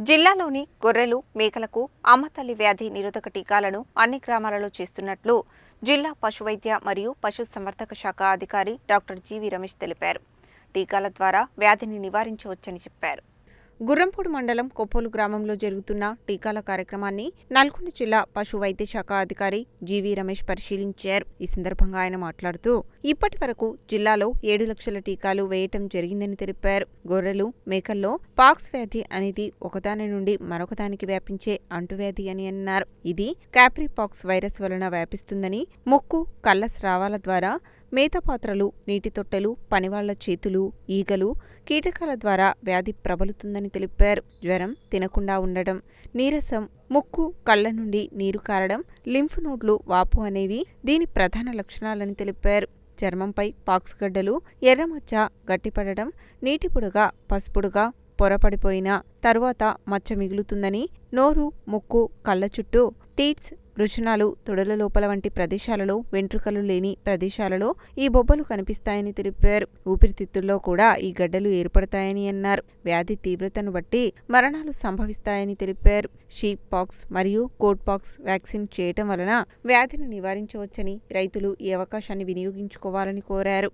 జిల్లాలోని గొర్రెలు మేకలకు అమ్మతల్లి వ్యాధి నిరోధక టీకాలను అన్ని గ్రామాలలో చేస్తున్నట్లు జిల్లా పశువైద్య మరియు పశుసంవర్ధక శాఖ అధికారి డాక్టర్ జీవి రమేష్ తెలిపారు. టీకాల ద్వారా వ్యాధిని నివారించవచ్చని చెప్పారు. గుర్రంపూడి మండలం కొప్పోలు గ్రామంలో జరుగుతున్న టీకాల కార్యక్రమాన్ని నల్గొండ జిల్లా పశు వైద్య శాఖ అధికారి జీవీ రమేష్ పరిశీలించారు. ఈ సందర్భంగా ఆయన మాట్లాడుతూ ఇప్పటి వరకు జిల్లాలో ఏడు లక్షల టీకాలు వేయటం జరిగిందని తెలిపారు. గొర్రెలు మేకల్లో పాక్స్ వ్యాధి అనేది ఒకదాని నుండి మరొకదానికి వ్యాపించే అంటువ్యాధి అని అన్నారు. ఇది క్యాప్రీపాక్స్ వైరస్ వలన వ్యాపిస్తుందని ముక్కు కళ్ళ స్రావాల ద్వారా మేతపాత్రలు నీటి తొట్టెలు పనివాళ్ళ చేతులు ఈగలు కీటకాల ద్వారా వ్యాధి ప్రబలుతుందని తెలిపారు. జ్వరం తినకుండా ఉండడం నీరసం ముక్కు కళ్ళ నుండి నీరు కారడం లింఫ్ నోడ్లు వాపు అనేవి దీని ప్రధాన లక్షణాలని తెలిపారు. చర్మంపై పాక్స్ గడ్డలు ఎర్రమచ్చ గట్టిపడడం నీటిపుడుగా పసుపుడుగా పొరపడిపోయిన తరువాత మచ్చ మిగులుతుందని నోరు ముక్కు కళ్ళ చుట్టూ టీట్స్ రుచునాలు తొడల లోపల వంటి ప్రదేశాలలో వెంట్రుకలు లేని ప్రదేశాలలో ఈ బొబ్బలు కనిపిస్తాయని తెలిపారు. ఊపిరితిత్తుల్లో కూడా ఈ గడ్డలు ఏర్పడతాయని అన్నారు. వ్యాధి తీవ్రతను బట్టి మరణాలు సంభవిస్తాయని తెలిపారు. షీప్ పాక్స్ మరియు కోట్ పాక్స్ వ్యాక్సిన్ చేయటం వలన వ్యాధిని నివారించవచ్చని రైతులు ఈ అవకాశాన్ని వినియోగించుకోవాలని కోరారు.